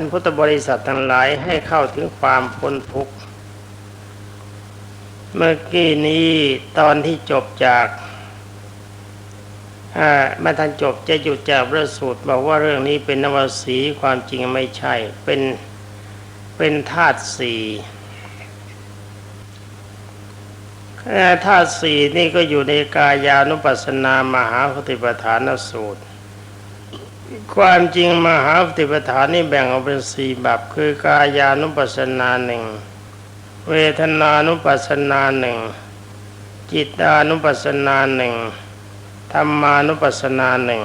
ท่านพุทธบริษัททั้งหลายให้เข้าถึงความพ้นทุกข์ เมื่อกี้นี้ตอนที่จบจากอ่ามาทันจบจะหยุดจากพระสูตรบอกว่าเรื่องนี้เป็นนวสีความจริงไม่ใช่ เป็นเป็นธาตุสี่ธาตุสี่นี่ก็อยู่ในกายานุปัสสนามหาปฏิปทานสูตร ความจริงมหาปฏิปทานนี่แบ่งออกเป็นสี่แบบคือกายานุปัสสนาหนึ่งเวทนานุปัสสนาหนึ่งจิตานุปัสสนาหนึ่งธรรมานุปัสสนาหนึ่ง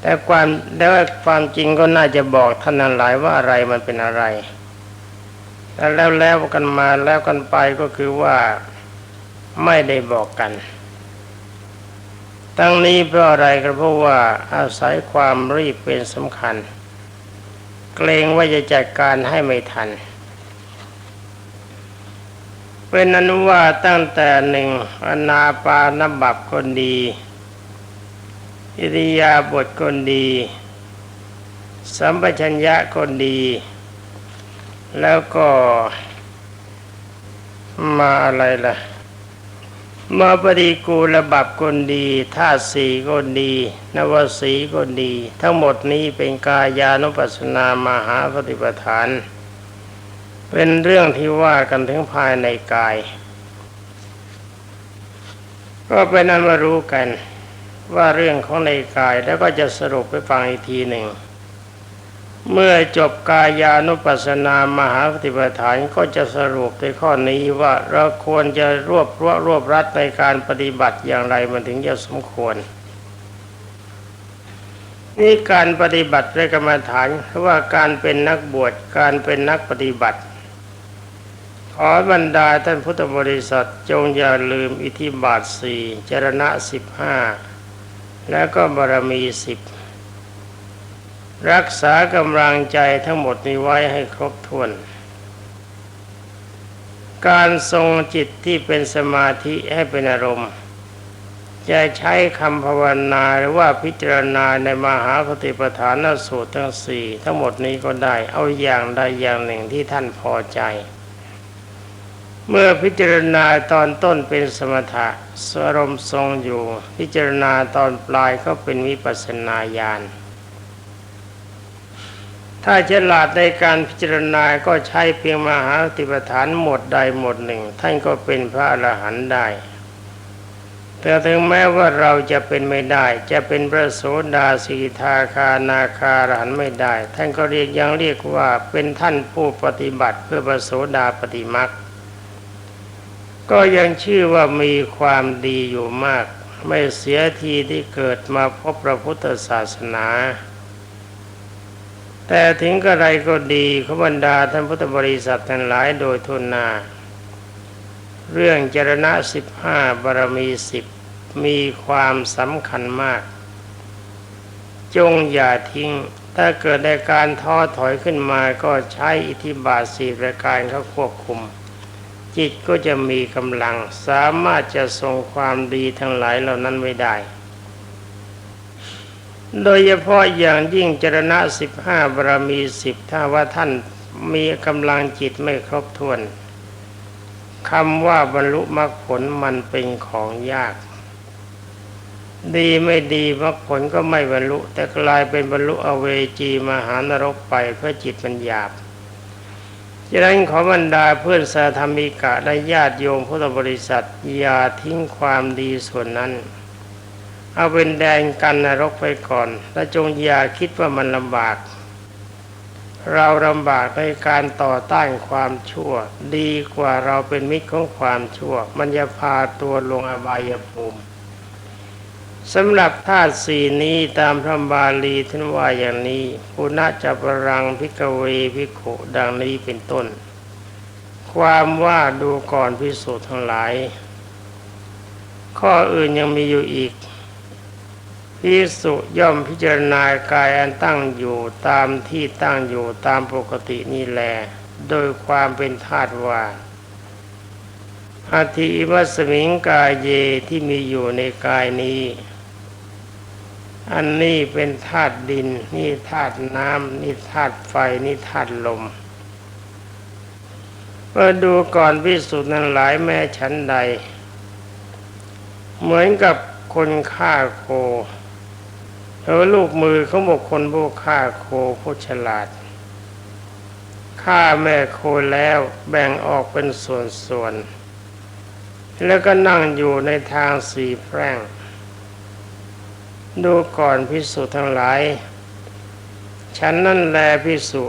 แต่ความแล้วความจริงก็น่าจะบอกท่านนั้นหลายว่าอะไรมันเป็นอะไรแต่แล้วแล้วกันมาแล้วกันไปก็คือว่าไม่ได้บอกกัน ทั้งนี้เพราะอะไรก็เพราะว่าอาศัยความรีบเป็นสำคัญ เกรงว่าจะจัดการให้ไม่ทัน เป็นอนุว่าตั้งแต่หนึ่งอนาปานบับคนดี อิริยาบถคนดี สัมปชัญญะคนดี แล้วก็มาอะไรล่ะ มาปฏิกูลบับคนดีธาตุสีคนดี นวสีคนดี ทั้งหมดนี้เป็นกายานุปัสสนามหาปฏิปทาน เป็นเรื่องที่ว่ากันถึงภายในกาย ก็เป็นนั้นมารู้กันว่าเรื่องของในกายแล้วก็จะสรุปไปฟังอีกทีหนึ่ง เมื่อจบกายานุปัสสนามหาปฏิปทานก็จะสรุปในข้อนี้ว่าเราควรจะรวบรวบรวบรัดในการปฏิบัติอย่างไรมันถึงจะสมควร นี่การปฏิบัติด้วยกรรมฐานคือว่าการเป็นนักบวชการเป็นนักปฏิบัติ ขอบรรดาท่านพุทธบริษัทจงอย่าลืมอิทธิบาทสี่จรณะสิบห้าแล้วก็บารมีสิบ รักษากำลังใจทั้งหมดนี้ไว้ให้ครบถ้วน การทรงจิตที่เป็นสมาธิให้เป็นอารมณ์ จะใช้คำภาวนาหรือว่าพิจารณาในมหาปฏิปทานสูตรทั้งสี่ทั้งหมดนี้ก็ได้เอาอย่างใดอย่างหนึ่งที่ท่านพอใจ เมื่อพิจารณาตอนต้นเป็นสมถะสอารมณ์ทรงอยู่ พิจารณาตอนปลายก็เป็นวิปัสสนาญาณ ถ้าฉลาดในการพิจารณาก็ใช้เพียงมหาปฏิปทานหมดใดหมดหนึ่ง ท่านก็เป็นพระอรหันต์ได้ แต่ถึงแม้ว่าเราจะเป็นไม่ได้ จะเป็นพระโสดาสีทาคานาคาอรหันต์ไม่ได้ ท่านก็เรียกยังเรียกว่าเป็นท่านผู้ปฏิบัติเพื่อพระโสดาปฏิมักก็ยังชื่อว่ามีความดีอยู่มาก ไม่เสียทีที่เกิดมาพบพระพุทธศาสนา แต่ถึงกระไรก็ดีขบรรดาท่านพุทธบริษัททั้งหลายโดยทุนนา เรื่องจรณะสิบห้าบารมีสิบมีความสำคัญมาก จงอย่าทิ้ง ถ้าเกิดในการท้อถอยขึ้นมาก็ใช้อิทธิบาทสี่ประการเขาควบคุม จิตก็จะมีกำลังสามารถจะทรงความดีทั้งหลายเหล่านั้นไว้ได้ โดยเฉพาะอย่างยิ่งจรณะสิบห้าบารมีสิบถ้าว่าท่านมีกำลังจิตไม่ครบถ้วนคำว่าบรรลุมรรคผลมันเป็นของยาก ดีไม่ดีมรรคผลก็ไม่บรรลุ แต่กลายเป็นบรรลุอเวจีมหานรกไปเพราะจิตมันหยาบฉะนั้นขอบรรดาเพื่อนสาธรรมิกะและญาติโยมพุทธบริษัทอย่าทิ้งความดีส่วนนั้น เอาเป็นแดนกันนรกไปก่อน และจงอย่าคิดว่ามันลำบาก เราลำบากในการต่อต้านความชั่ว ดีกว่าเราเป็นมิตรของความชั่ว มันจะพาตัวลงอบายภูมิสำหรับธาตุสี่นี้ตามพระบาลีท่านว่าอย่างนี้ปุณจะปรังพิกเวพิกขุดังนี้เป็นต้น ความว่าดูก่อนพิสูจน์ทั้งหลาย ข้ออื่นยังมีอยู่อีก พิสุย่อมพิจารณากายอันตั้งอยู่ตามที่ตั้งอยู่ตามปกตินี่แล โดยความเป็นธาตุว่าอาทิวัสมิงกายเยที่มีอยู่ในกายนี้ อันนี้เป็นธาตุดิน นี่ธาตุน้ำนี่ธาตุไฟนี่ธาตุลมเมื่อดูก่อนพิสูจน์นั้นหลายแม่ฉันใด เหมือนกับคนฆ่าโค แล้วลูกมือเขาบอกคนผู้ฆ่าโคผู้ฉลาดฆ่าแม่โคแล้วแบ่งออกเป็นส่วนๆ แล้วก็นั่งอยู่ในทางสีแพร่ง ดูก่อนพิสุทั้งหลาย ฉันนั่นแลพิสุ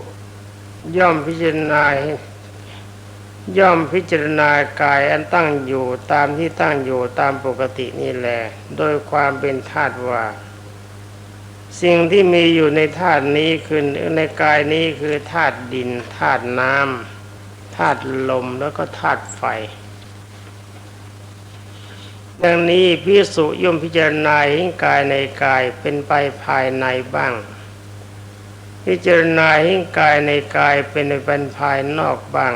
ย่อมพิจารณาย่อมพิจารณากายอันตั้งอยู่ตามที่ตั้งอยู่ตามปกตินี่แหละโดยความเป็นธาตุว่า สิ่งที่มีอยู่ในธาตุนี้คือในกายนี้คือธาตุดินธาตุน้ำธาตุลมแล้วก็ธาตุไฟ ดังนี้พิสุย่อมพิจารณาเห็นกายในกายเป็นไปภายในบ้าง พิจารณาเห็นกายในกายเป็นไปนภายนอกบ้าง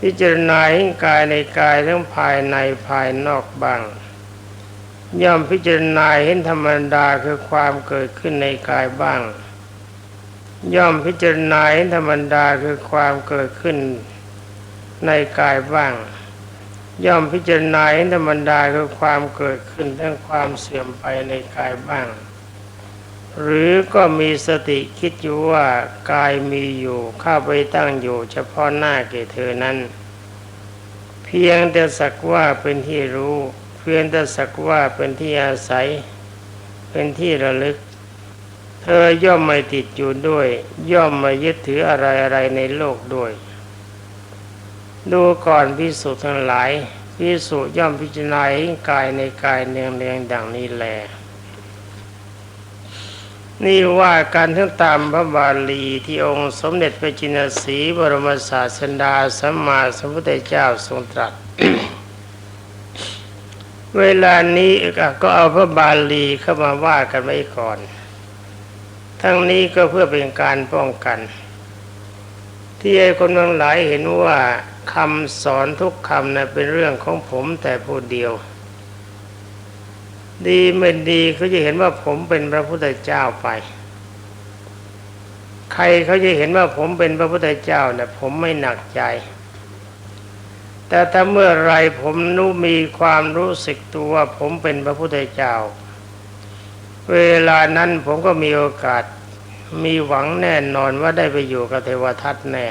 พิจารณาเห็นกายในกายทั้งภายในภายนอกบ้าง ย่อมพิจารณาเห็นธรรมดาคือความเกิดขึ้นในกายบ้าง ย่อมพิจารณาเห็นธรรมดาคือความเกิดขึ้นในกายบ้าง ย่อมพิจารณาเห็นธรรมดาคือความเกิดขึ้นทั้งความเสื่อมไปในกายบ้าง หรือก็มีสติคิดอยู่ว่ากายมีอยู่ข้าไปตั้งอยู่ เฉพาะหน้าแก่เธอนั้น เพียงแต่สักว่าเป็นที่รู้ พียงแต่สักว่าเป็นที่อาศัย เป็นที่ระลึก เธอย่อมไม่ติดอยู่ด้วย ย่อมไม่ยึดถืออะไรอะไรในโลกด้วย ดูก่อนพิสุทั้งหลายพิสุย่อมพิจารณาเห็นกายในกายเนืองเนืองดังนี้แล นี่ว่าการทั้งตามพระบาลีที่องค์สมเด็จพระจินสีบรมศาสดาสัมมาสัมพุทธเจ้าทรงตรัส เวลานี้ก็เอาพระบาลีเข้ามาว่ากันไว้ก่อน ทั้งนี้ก็เพื่อเป็นการป้องกัน ที่ให้คนบางหลายเห็นว่าคำสอนทุกคำนะเป็นเรื่องของผมแต่ผู้เดียว ดีไม่ดีเขาจะเห็นว่าผมเป็นพระพุทธเจ้าไป ใครเขาจะเห็นว่าผมเป็นพระพุทธเจ้านี่ยผมไม่หนักใจ แต่ถ้าเมื่อไรผมนู้มีความรู้สึกตัวว่าผมเป็นพระพุทธเจ้า เวลานั้นผมก็มีโอกาสมีหวังแน่นอนว่าได้ไปอยู่กับเทวทัตแน่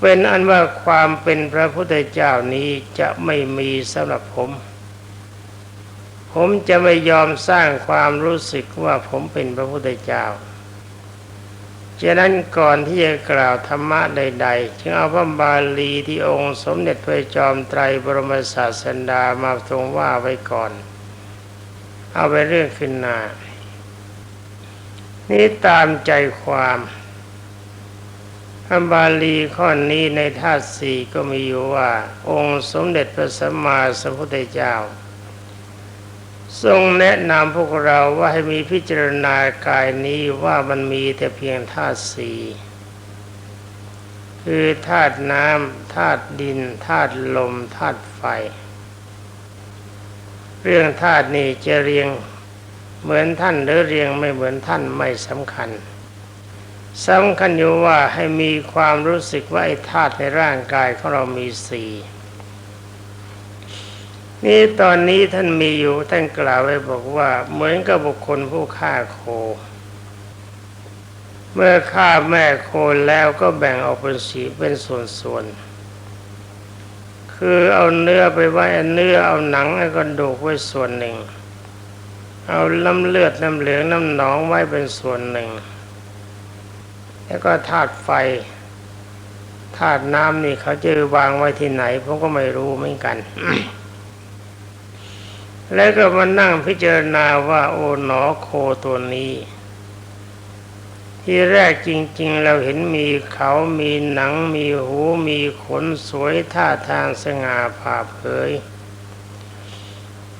เป็นอันว่าความเป็นพระพุทธเจ้านี้จะไม่มีสำหรับผม ผมจะไม่ยอมสร้างความรู้สึกว่าผมเป็นพระพุทธเจ้า ฉะนั้นก่อนที่จะกล่าวธรรมะใด ๆ จึงเอาพระบาลีที่องค์สมเด็จพระจอมไตรบรมศาสดามาทรงว่าไว้ก่อน เอาไปเรื่องขึ้นหน้านี่ตามใจความพระบาลีข้อนี้ในธาตุสี่ก็มีอยู่ว่า องค์สมเด็จพระสัมมาสัมพุทธเจ้า ทรงแนะนำพวกเราว่าให้มีพิจารณากายนี้ว่ามันมีแต่เพียงธาตุสี่คือธาตุน้ำธาตุดินธาตุลมธาตุไฟ เรื่องธาตุนี้จะเรียงเหมือนท่านหรือเรียงไม่เหมือนท่านไม่สำคัญสำคัญอยู่ว่าให้มีความรู้สึกว่าไอ้ธาตุในร่างกายของเรามีสี่ นี่ตอนนี้ท่านมีอยู่ท่านกล่าวไว้บอกว่า เหมือนกับบุคคลผู้ฆ่าโค เมื่อฆ่าแม่โคแล้วก็แบ่งออกเป็นสีเป็นส่วนๆคือเอาเนื้อไปไว้เนื้อเอาหนังเอากระดูกไว้ส่วนหนึ่ง เอาน้ำเลือดน้ำเหลืองน้ำหนองไว้เป็นส่วนหนึ่ง แล้วก็ธาตุไฟธาตุน้ำนี่เขาจะวางไว้ที่ไหนผมก็ไม่รู้เหมือนกัน แล้วก็มานั่งพิจารณาว่าโอ๋หนอโคตัวนี้ ที่แรกจริง ๆ เราเห็นมีเขามีหนังมีหูมีขนสวยท่าทางสง่าผ่าเผย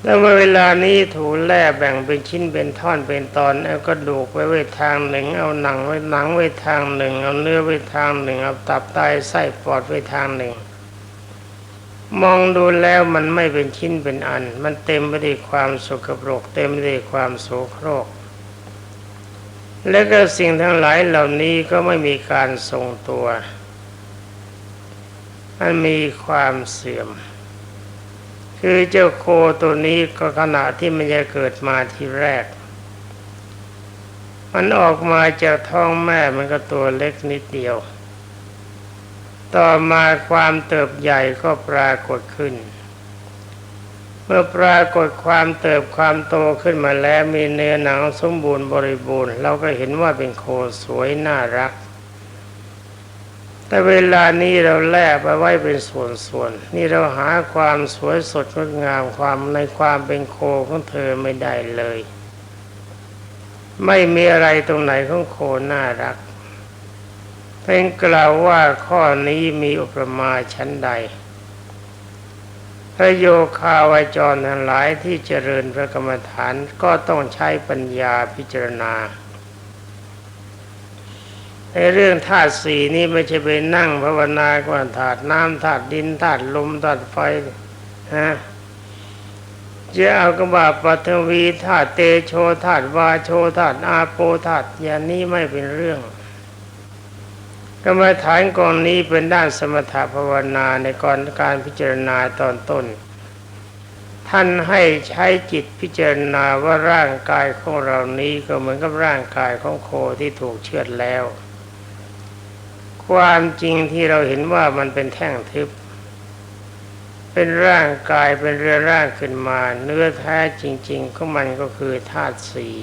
แล้วเวลานี้ถูแล่แบ่งเป็นชิ้นเป็นท่อนเป็นตอนเอากระดูกไว้ไว้ทางหนึ่ง เอาหนังไว้หนังไว้ทางหนึ่ง เอาเนื้อไว้ทางหนึ่งเอาตับไตไส้ปอดไว้ทางหนึ่ง มองดูแล้วมันไม่เป็นชิ้นเป็นอัน มันเต็มไปด้วยความสกปรก เต็มไปด้วยความโสโครก และก็สิ่งทั้งหลายเหล่านี้ก็ไม่มีการทรงตัว มันมีความเสื่อม คือเจ้าโคตัวนี้ก็ขณะที่มันจะเกิดมาทีแรก มันออกมาจากท้องแม่มันก็ตัวเล็กนิดเดียว ต่อมาความเติบใหญ่ก็ปรากฏขึ้น เมื่อปรากฏความเติบความโตขึ้นมาแล้วมีเนื้อหนังสมบูรณ์บริบูรณ์ เราก็เห็นว่าเป็นโคสวยน่ารัก แต่เวลานี้เราแลกไปไว้เป็นส่วนๆนี่เราหาความสวยสดงดงามความในความเป็นโคของเธอไม่ได้เลย ไม่มีอะไรตรงไหนของโคน่ารัก เป็นกล่าวว่าข้อนี้มีอุปมาชั้นใด พระโยคาวาจรทั้งหลายที่เจริญพระกรรมฐานก็ต้องใช้ปัญญาพิจารณา ในเรื่องธาตุสี่นี้ไม่ใช่ไปนั่งภาวนาก่อนธาตุน้ำธาตุดินธาตุลมธาตุไฟฮะจะเอากระบาปัทวีธาตุเตโชธาตุวาโชธาตุอาโปธาตุอย่างนี้ไม่เป็นเรื่อง กรรมฐานกองนี้เป็นด้านสมถภาวนาในก่อนการพิจารณาตอนต้น ท่านให้ใช้จิตพิจารณาว่าร่างกายของเรานี้ก็เหมือนกับร่างกายของโคที่ถูกเชือดแล้ว ความจริงที่เราเห็นว่ามันเป็นแท่งทึบ เป็นร่างกายเป็นเรือร่างขึ้นมา เนื้อแท้จริง ๆ ของมันก็คือธาตุสี่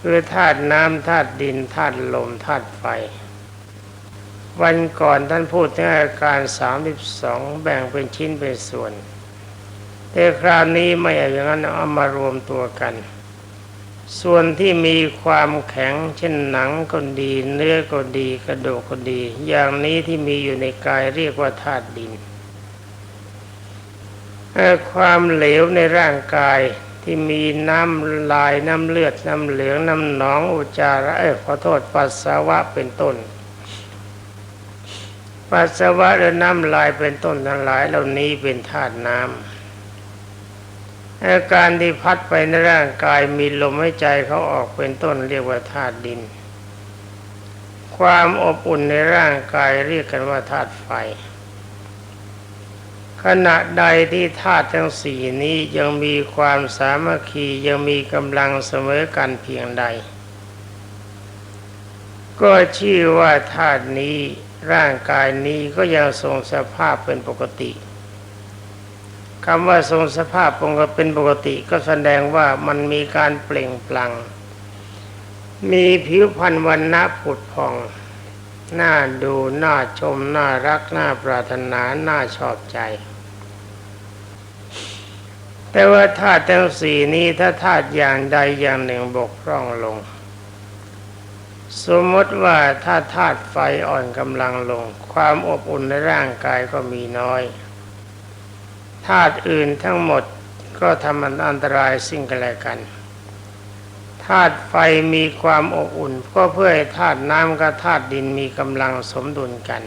คือธาตุน้ำธาตุดินธาตุลมธาตุไฟ วันก่อนท่านพูดถึงอาการสามสิบสองแบ่งเป็นชิ้นเป็นส่วน แต่คราวนี้ไม่เอาอย่างนั้นเอามารวมตัวกัน ส่วนที่มีความแข็งเช่นหนังก็ดี เนื้อก็ดีกระดูกก็ดี อย่างนี้ที่มีอยู่ในกายเรียกว่าธาตุดินความเหลวในร่างกายที่มีน้ำลายน้ำเลือดน้ำเหลืองน้ำหนองอุจจาระเอ้ขอโทษปัสสาวะเป็นต้น ปัสสาวะและน้ำลายเป็นต้นทั้งหลายเหล่านี้เป็นธาตุน้ำอาการที่พัดไปในร่างกายมีลมหายใจเขาออกเป็นต้นเรียกว่าธาตุดิน ความอบอุ่นในร่างกายเรียกกันว่าธาตุไฟ ขณะใดที่ธาตุทั้งสี่นี้ยังมีความสามัคคียังมีกำลังเสมอกันเพียงใด ก็ชื่อว่าธาตุนี้ ร่างกายนี้ก็ยังทรงสภาพเป็นปกติคำว่าทรงสภาพปกเป็นปกติก็แสดงว่ามันมีการเปล่งปลั่งมีผิวพรรณวันณะผุดผ่อง น่าดูน่าชม น่ารัก น่าปรารถนา น่าชอบใจ แต่ว่าธาตุทั้งสี่นี้ถ้าธาตุอย่างใดอย่างหนึ่งบกพร่องลง สมมติว่าถ้าธาตุไฟอ่อนกำลังลง ความอบอุ่นในร่างกายก็มีน้อยธาตุอื่นทั้งหมดก็ทำอันตรายสิ่งกันและกันธาตุไฟมีความอบอุ่น ก็เพื่อให้ธาตุน้ำกับธาตุดินมีกำลังสมดุลกัน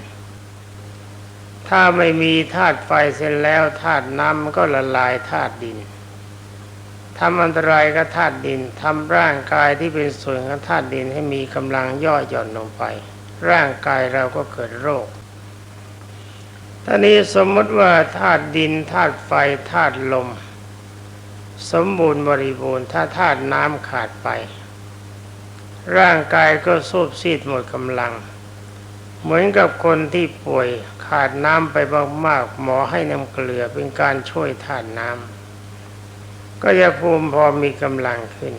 ถ้าไม่มีธาตุไฟเสร็จแล้วธาตุน้ำก็ละลายธาตุดิน ทำอันตรายกับธาตุดินทำร่างกายที่เป็นส่วนของธาตุดินให้มีกำลังย่อหย่อนลงไป ร่างกายเราก็เกิดโรคตอนนี้สมมติว่าธาตุดินธาตุไฟธาตุลม สมบูรณ์บริบูรณ์ ถ้าธาตุน้ำขาดไป ร่างกายก็สูบซีดหมดกำลัง เหมือนกับคนที่ป่วยขาดน้ำไปมากๆหมอให้น้ำเกลือเป็นการช่วยธาตุน้ำ ก็จะภูมิพอมีกำลังขึ้น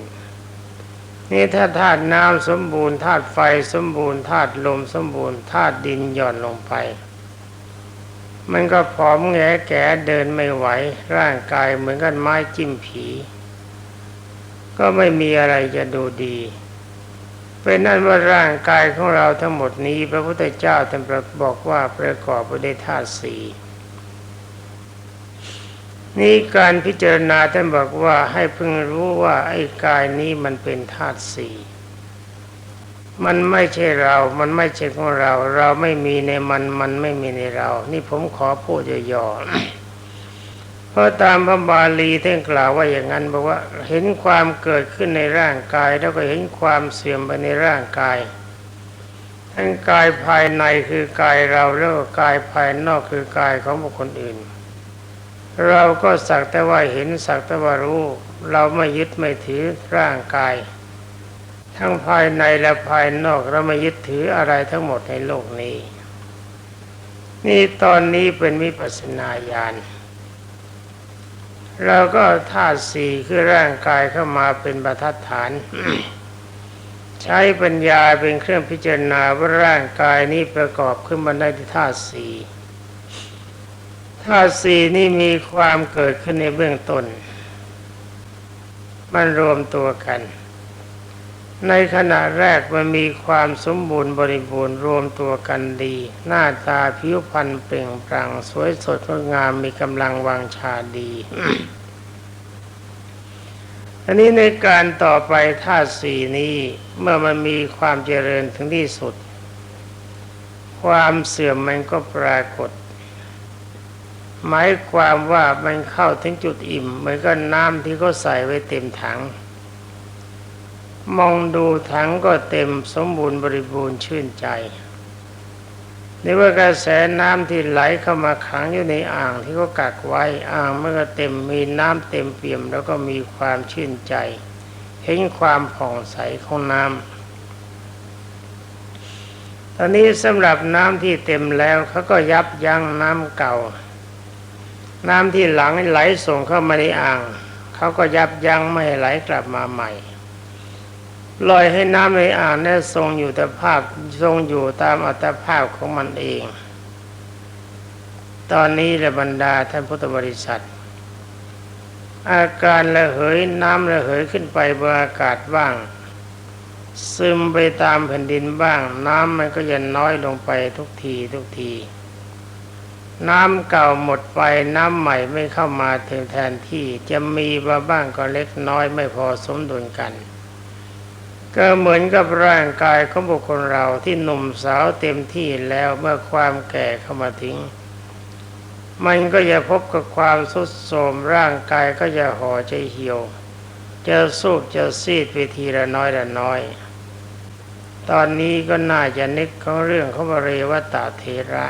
นี่ถ้าธาตุน้ำสมบูรณ์ธาตุไฟสมบูรณ์ธาตุลมสมบูรณ์ธาตุดินหย่อนลงไป มันก็ผอมแงแก่เดินไม่ไหว ร่างกายเหมือนกันไม้จิ้มผี ก็ไม่มีอะไรจะดูดีเป็นนั่นว่าร่างกายของเราทั้งหมดนี้ พระพุทธเจ้าท่านบอกว่าประกอบไปด้วยธาตุสี่ นี่การพิจารณาท่านบอกว่าให้เพึงรู้ว่าไอ้กายนี้มันเป็นธาตุสี่มันไม่ใช่เรา มันไม่ใช่ของเรา เราไม่มีในมัน มันไม่มีในเรา นี่ผมขอพูดย่อๆ เพราะตามพระบาลีท่านกล่าวว่าอย่างนั้นบอกว่าเห็นความเกิดขึ้นในร่างกาย แล้วก็เห็นความเสื่อมไปในร่างกาย ทั้งกายภายในคือกายเราแล้วก็กายภายนอกคือกายของบุคคลอื่น เราก็สักแต่ว่าเห็นสักแต่ว่ารู้ เราไม่ยึดไม่ถือร่างกาย ทั้งภายในและภายนอกเราไม่ยึดถืออะไรทั้งหมดในโลกนี้ นี่ตอนนี้เป็นวิปัสสนาญาณเราก็ธาตุสี่คือร่างกายเข้ามาเป็นประทัดฐาน ใช้ปัญญาเป็นเครื่องพิจารณาว่าร่างกายนี้ประกอบขึ้นมาได้ที่ธาตุสี่ ธาตุสี่นี้มีความเกิดขึ้นในเบื้องต้น มันรวมตัวกัน ในขณะแรกมันมีความสมบูรณ์บริบูรณ์รวมตัวกันดี หน้าตาผิวพรรณเปล่งปลั่งสวยสดงดงามมีกำลังวังชาดีอันนี้ในการต่อไปธาตุสี่นี้เมื่อมันมีความเจริญถึงที่สุด ความเสื่อมมันก็ปรากฏ หมายความว่ามันเข้าถึงจุดอิ่มเหมือนกับน้ำที่เขาใส่ไว้เต็มถัง มองดูถังก็เต็มสมบูรณ์บริบูรณ์ชื่นใจนี่ว่ากระแสน้ำที่ไหลเข้ามาขังอยู่ในอ่างที่เขากักไว้อ่างเมันก็เต็มมีน้ำเต็มเปี่ยม แล้วก็มีความชื่นใจ เห็นความผ่องใสของน้ำตอนนี้สำหรับน้ำที่เต็มแล้วเขาก็ยับยั้งน้ำเก่า น้ำที่หลังไหลส่งเข้ามาในอ่าง เขาก็ยับยั้งไม่ให้ไหลกลับมาใหม่ลอยให้น้ำในอ่างนั้นทรงอยู่แต่ภาพทรงอยู่ตามอัตภาพของมันเอง ตอนนี้ระบรรดาท่านพุทธบริษัท อาการระเหยน้ำระเหยขึ้นไปบนอากาศบ้าง ซึมไปตามแผ่นดินบ้าง น้ำมันก็จะน้อยลงไปทุกทีทุกที น้ำเก่าหมดไปน้ำใหม่ไม่เข้ามาถึงแทนที่จะมีมาบ้างก็เล็กน้อยไม่พอสมดุลกัน ก็เหมือนกับร่างกายของบุคคลเราที่หนุ่มสาวเต็มที่แล้วเมื่อความแก่เข้ามาถึง มันก็จะพบกับความสุดโทรมร่างกายก็จะห่อจะเหี่ยว จะสูบจะซีดไปทีละน้อยละน้อย ตอนนี้ก็น่าจะนึกของเรื่องของบริวตาเทระ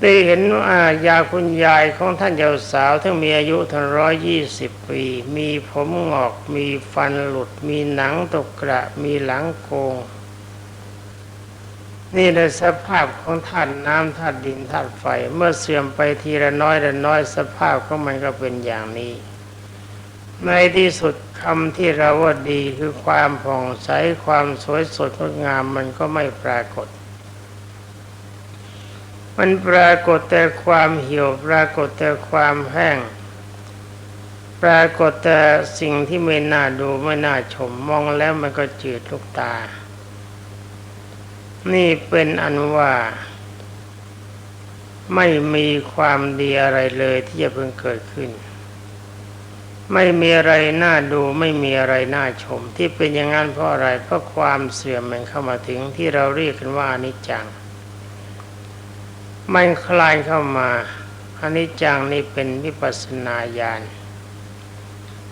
ได้เห็นว่ายาคุณยายของท่านเจ้าสาวทั้งมีอายุทั้งร้อยยี่สิบปี มีผมงอก มีฟันหลุด มีหนังตกกระ มีหลังโกง นี่ในสภาพของธาตุน้ำธาตุดินธาตุไฟ เมื่อเสื่อมไปทีละน้อยละน้อยสภาพของมันก็เป็นอย่างนี้ ในที่สุดคำที่เราว่าดีคือความผ่องใสความสวยสดงดงามมันก็ไม่ปรากฏ มันปรากฏแต่ความเหี่ยวปรากฏแต่ความแห้ง ปรากฏแต่สิ่งที่ไม่น่าดูไม่น่าชมมองแล้วมันก็จืดลูกตา นี่เป็นอันว่า ไม่มีความดีอะไรเลยที่จะเพิ่งเกิดขึ้น ไม่มีอะไรน่าดูไม่มีอะไรน่าชม ที่เป็นอย่างนั้นเพราะอะไรเพราะความเสื่อมมันเข้ามาถึงที่เราเรียกกันว่านิจจัง มันคลายเข้ามาอนิจจังนี่เป็นวิปัสสนาญาณ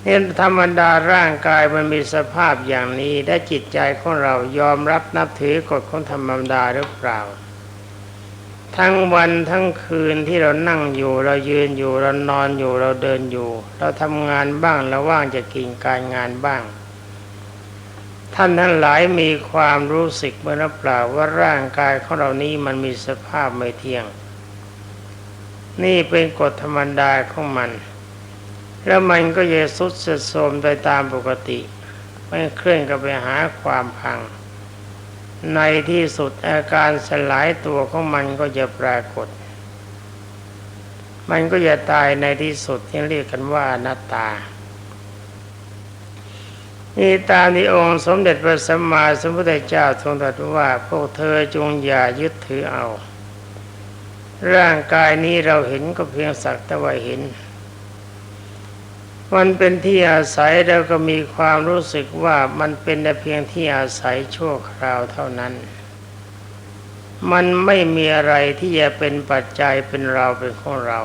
เนี่ยธรรมดาร่างกายมันมีสภาพอย่างนี้ได้จิตใจของเรายอมรับนับถือกฎของธรรมดาหรือเปล่า ทั้งวันทั้งคืนที่เรานั่งอยู่เรายืนอยู่เรานอนอยู่เราเดินอยู่ เราทำงานบ้างเราว่างจะกินการงานบ้าง ท่านทั้งหลายมีความรู้สึกเมื่อเปล่าว่าร่างกายของเรานี้มันมีสภาพไม่เที่ยง นี่เป็นกฎธรรมดาของมัน แล้วมันก็จะสุดสะโทมไปตามปกติไม่เคลื่อนกับไปหาความพัง ในที่สุดอาการสลายตัวของมันก็จะปรากฏ มันก็จะตายในที่สุดที่เรียกกันว่าอนัตตา นี่ตามที่องค์สมเด็จพระสัมมาสัมพุทธเจ้าทรงตรัสว่า พวกเธอจงอย่ายึดถือเอา ร่างกายนี้เราเห็นก็เพียงสักแต่ว่าเห็น มันเป็นที่อาศัยเราก็มีความรู้สึกว่ามันเป็นแต่เพียงที่อาศัยชั่วคราวเท่านั้น มันไม่มีอะไรที่จะเป็นปัจจัยเป็นเราเป็นของเรา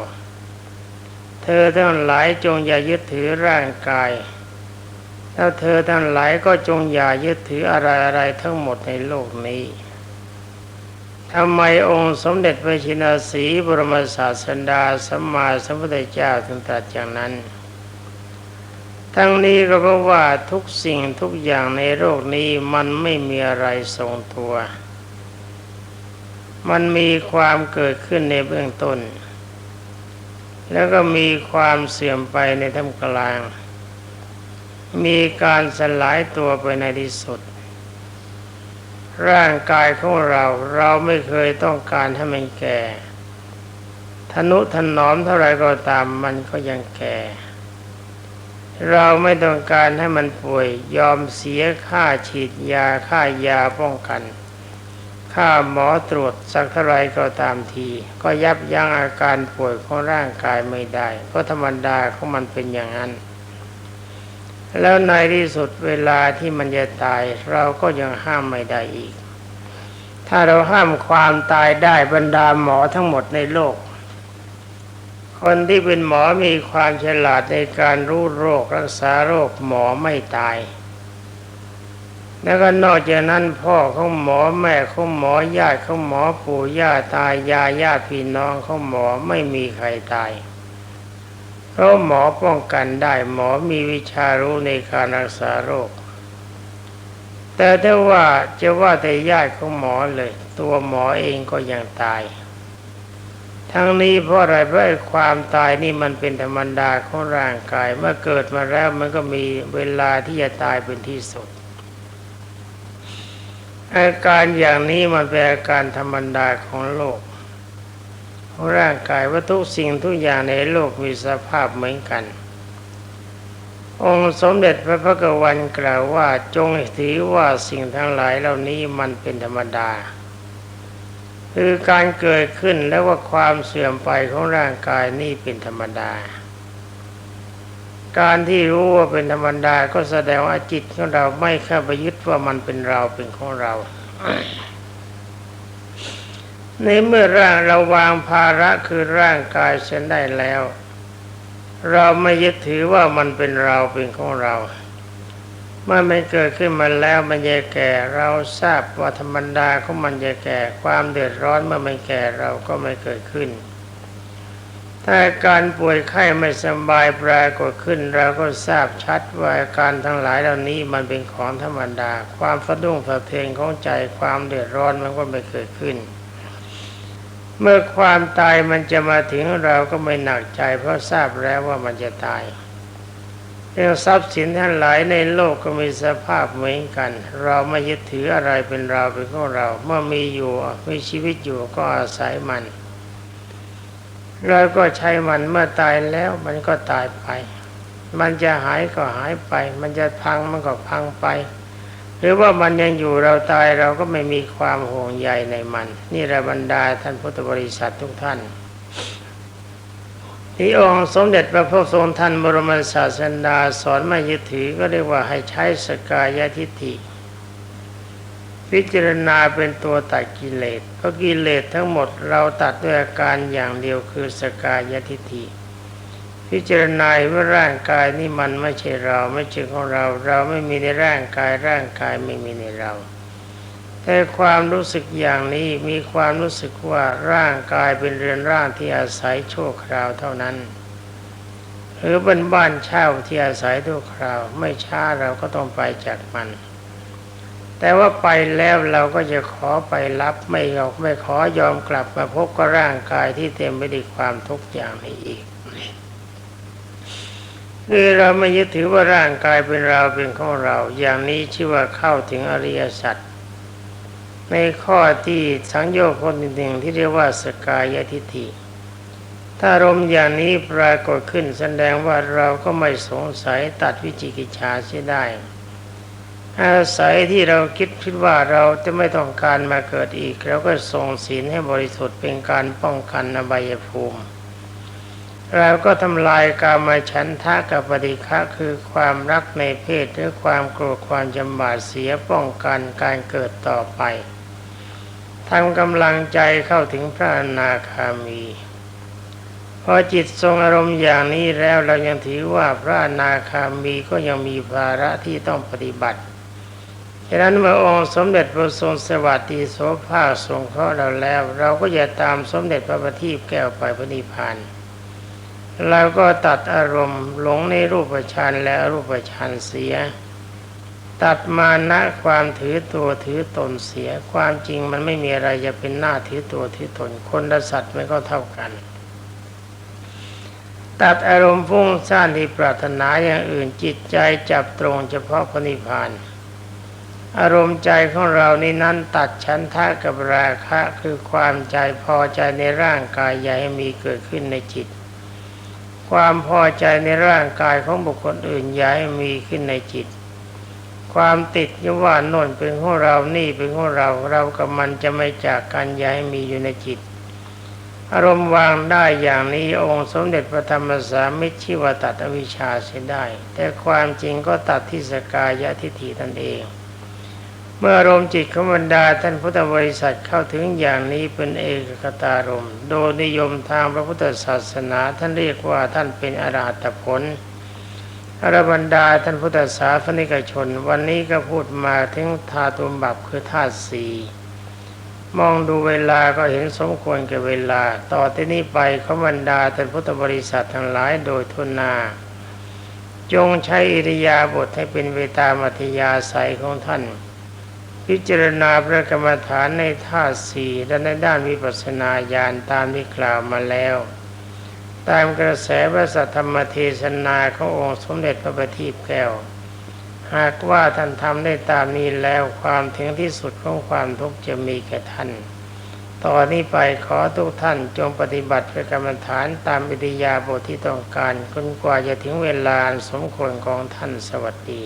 เธอทั้งหลายจงอย่ายึดถือร่างกาย แล้วเธอทั้งหลายก็จงอย่ายึดถืออะไรอะไรทั้งหมดในโลกนี้ทำไมองค์สมเด็จพระชินสีบรมศาสดาสัมมาสัมพุทธเจ้าถึงตรัสอย่างนั้น ทั้งนี้ก็เพราะว่าทุกสิ่งทุกอย่างในโลกนี้มันไม่มีอะไรทรงตัว มันมีความเกิดขึ้นในเบื้องต้น แล้วก็มีความเสื่อมไปในท่ามกลาง มีการสลายตัวไปในที่สุด ร่างกายของเราเราไม่เคยต้องการให้มันแก่ทนุถนอมเท่าไรก็ตามมันก็ยังแก่ เราไม่ต้องการให้มันป่วยยอมเสียค่าฉีดยาค่ายาป้องกัน ค่าหมอตรวจสักเท่าไรก็ตามที ก็ยับยั้งอาการป่วยของร่างกายไม่ได้เพราะธรรมดาของมันเป็นอย่างนั้น แล้วในที่สุดเวลาที่มันจะตาย เราก็ยังห้ามไม่ได้อีก ถ้าเราห้ามความตายได้บรรดาหมอทั้งหมดในโลก คนที่เป็นหมอมีความฉลาดในการรู้โรครักษาโรคหมอไม่ตาย แล้วก็นอกจากนั้นพ่อของหมอแม่ของหมอญาติของหมอปู่ย่าตายายญาติพี่น้องของหมอไม่มีใครตาย ราะหมอป้องกันได้หมอมีวิชารู้ในการรักษาโรค แต่ถ้าว่าจะว่าแต่ญาติของหมอเลย ตัวหมอเองก็ยังตาย ทั้งนี้เพราะอะไรเพราะความตายนี่มันเป็นธรรมดาของร่างกายเมื่อเกิดมาแล้วมันก็มีเวลาที่จะตายเป็นที่สุดอาการอย่างนี้มันเป็นอาการธรรมดาของโลก ร่างกายว่าทุกสิ่งทุกอย่างในโลกมีสภาพเหมือนกัน องค์สมเด็จพระพุทธวันกล่าวว่าจงถือว่าสิ่งทั้งหลายเหล่านี้มันเป็นธรรมดา คือการเกิดขึ้นแล้วว่าความเสื่อมไปของร่างกายนี่เป็นธรรมดา การที่รู้ว่าเป็นธรรมดาก็แสดงว่าจิตของเราไม่เข้าไปยึดว่ามันเป็นเราเป็นของเรา ในเมื่อร่างเราวางภาระคือร่างกายเส้นได้แล้ว เราไม่ยึดถือว่ามันเป็นเราเป็นของเราเมื่อมันเกิดขึ้นมาแล้วมันจะแก่ เราทราบว่าธรรมดาของมันจะแก่ความเดือดร้อนเมื่อมันแก่เราก็ไม่เกิดขึ้น ถ้าการป่วยไข้ไม่สบายปรากฏขึ้น เราก็ทราบชัดว่าอาการทั้งหลายเหล่านี้มันเป็นของธรรมดา ความสะดุ้งสะเทือนของใจความเดือดร้อนมันก็ไม่เกิดขึ้น เมื่อความตายมันจะมาถึงเราก็ไม่หนักใจ เพราะทราบแล้วว่ามันจะตายเรื่องทรัพย์สินทั้งหลายในโลกก็มีสภาพเหมือนกัน เราไม่ยึดถืออะไรเป็นเราเป็นของเรา เมื่อมีอยู่มีชีวิตอยู่ก็อาศัยมันเราก็ใช้มันเมื่อตายแล้วมันก็ตายไป มันจะหายก็หายไป มันจะพังมันก็พังไป หรือว่ามันยังอยู่เราตายเราก็ไม่มีความห่วงใยในมัน นี่ระบรรดาท่านพุทธบริษัททุกท่านที่องค์สมเด็จพระพุทธทรงท่านบรมศาสดาสอนไม่ยึดถือก็เรียกว่าให้ใช้สกายทิฏฐิ พิจารณาเป็นตัวตัดกิเลสเพราะกิเลสทั้งหมดเราตัดด้วยอาการอย่างเดียวคือสกายทิฏฐิ พิจารณาว่าร่างกายนี่มันไม่ใช่เรา ไม่ใช่ของเรา เราไม่มีในร่างกายร่างกายไม่มีในเรา แต่ความรู้สึกอย่างนี้มีความรู้สึกว่าร่างกายเป็นเรือนร่างที่อาศัยชั่วคราวเท่านั้น หรือเป็นบ้านเช่าที่อาศัยชั่วคราว ไม่ช้าเราก็ต้องไปจากมัน แต่ว่าไปแล้วเราก็จะขอไปรับไม่ยอมไม่ขอยอมกลับมาพบกับร่างกายที่เต็มไปด้วยความทุกข์อย่างนี้อีก คือเราไม่ยึดถือว่าร่างกายเป็นเราเป็นของเรา อย่างนี้ชื่อว่าเข้าถึงอริยสัจในข้อที่สังโยชน์คนหนึ่งที่เรียกว่าสกายทิฏฐิถ้ารมอย่างนี้ปรากฏขึ้นแสดงว่าเราก็ไม่สงสัยตัดวิจิกิจฉาเสียได้ อาศัยที่เราคิดคิดว่าเราจะไม่ต้องการมาเกิดอีกเราก็ส่งศีลให้บริสุทธิ์เป็นการป้องกันอบายภูมิ เราก็ทำลายกามฉันทะกับปฏิฆะคือความรักในเพศหรือความโกรธความจำบาดเสียป้องกันการเกิดต่อไปทำกำลังใจเข้าถึงพระอนาคามี พอจิตทรงอารมณ์อย่างนี้แล้วเรายังถือว่าพระอนาคามีก็ยังมีภาระที่ต้องปฏิบัติฉะนั้นเมื่อองค์สมเด็จพระทรงสวัสดีโสภาทรงเคราะห์เราแล้ว เราก็อย่าตามสมเด็จพระบัณฑิตแก้วไปพระนิพพาน เราก็ตัดอารมณ์หลงในรูปฌานและรูปฌานเสีย ตัดมานะความถือตัวถือตนเสีย ความจริงมันไม่มีอะไรจะเป็นหน้าถือตัวถือตน คนและสัตว์มันก็เท่ากัน ตัดอารมณ์ฟุ้งซ่านที่ปรารถนาอย่างอื่นจิตใจจับตรงเฉพาะพระนิพพานอารมณ์ใจของเรานี่นั้นตัดฉันทะกับราคะคือความใจพอใจในร่างกายอย่าให้มีเกิดขึ้นในจิต ความพอใจในร่างกายของบุคคลอื่นอย่าให้มีขึ้นในจิต ความติดยว่าโน่นเป็นของเรานี่เป็นของเราเรากับมันจะไม่จากกันอย่าให้มีอยู่ในจิต อารมณ์วางได้อย่างนี้องค์สมเด็จพระธรรมสามิชื่อว่าตัดอวิชชาเสียได้ แต่ความจริงก็ตัดที่สกายะทิฏฐินั่นเอง เมื่ออารมณ์จิตของบรรดาท่านพุทธบริษัทเข้าถึงอย่างนี้เป็นเอกคตารมโดยนิยมทางพระพุทธศาสนาท่านเรียกว่าท่านเป็นอรหัตผลอรบรรดาท่านพุทธศาสนิกชน วันนี้ก็พูดมาถึงธาตุมบับคือธาตุสีมองดูเวลาก็เห็นสมควรแก่เวลา ต่อที่นี้ไปขบรรดาท่านพุทธบริษัททั้งหลายโดยทุนนาจงใช้อิริยาบถให้เป็นเวตามอัธยาศัยของท่าน พิจารณาพระกรรมฐานในธาสี่และในด้านวิปัสสนาญาณตามที่กล่าวมาแล้ว ตามกระแสพระสัทธรรมเทศนาขององค์สมเด็จพระบัณฑิตแก้ว หากว่าท่านทำได้ตามนี้แล้วความถึงที่สุดของความทุกข์จะมีแก่ท่านต่อนนี้ไปขอทุกท่านจงปฏิบัติพระกรรมฐานตามวิทยาบทที่ต้องการจนกว่าจะถึงเวลาสมควรของท่านสวัสดี